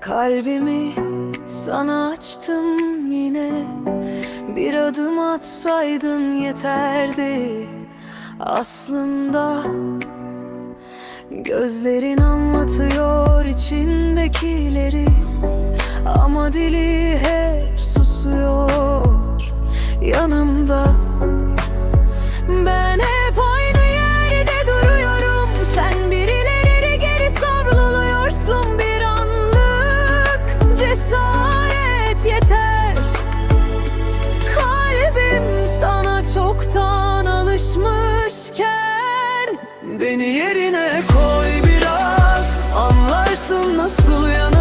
Kalbimi sana açtım yine. Bir adım atsaydın yeterdi. Aslında Gözlerin anlatıyor içindekileri. Ama dili hep susuyor. Yanımda alışmışken Beni yerine koy biraz. Anlarsın nasıl yanarım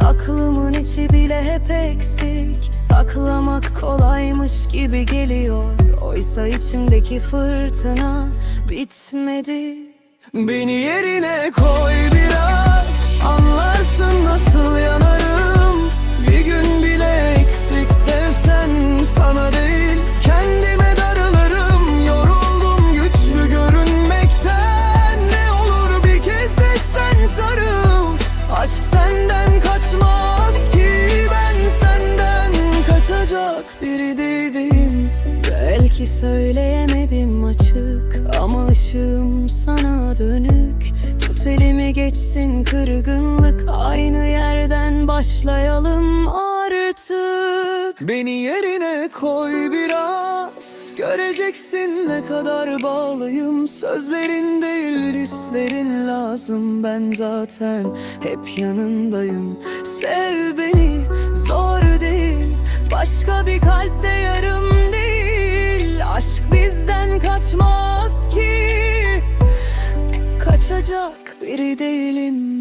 Aklımın içi bile hep eksik. Saklamak kolaymış gibi geliyor. Oysa içimdeki fırtına bitmedi. Beni yerine koy biraz. Anlarsın nasıl yanarım kaçacak biri değilim Belki söyleyemedim açık. Ama ışığım sana dönük. Tut elimi geçsin kırgınlık. Aynı yerden başlayalım artık. Beni yerine koy biraz. Göreceksin ne kadar bağlıyım. Sözlerin değil hislerin lazım. Ben zaten hep yanındayım. Sev Başka bir kalpte yarım değil. Aşk bizden kaçmaz ki. Kaçacak biri değilim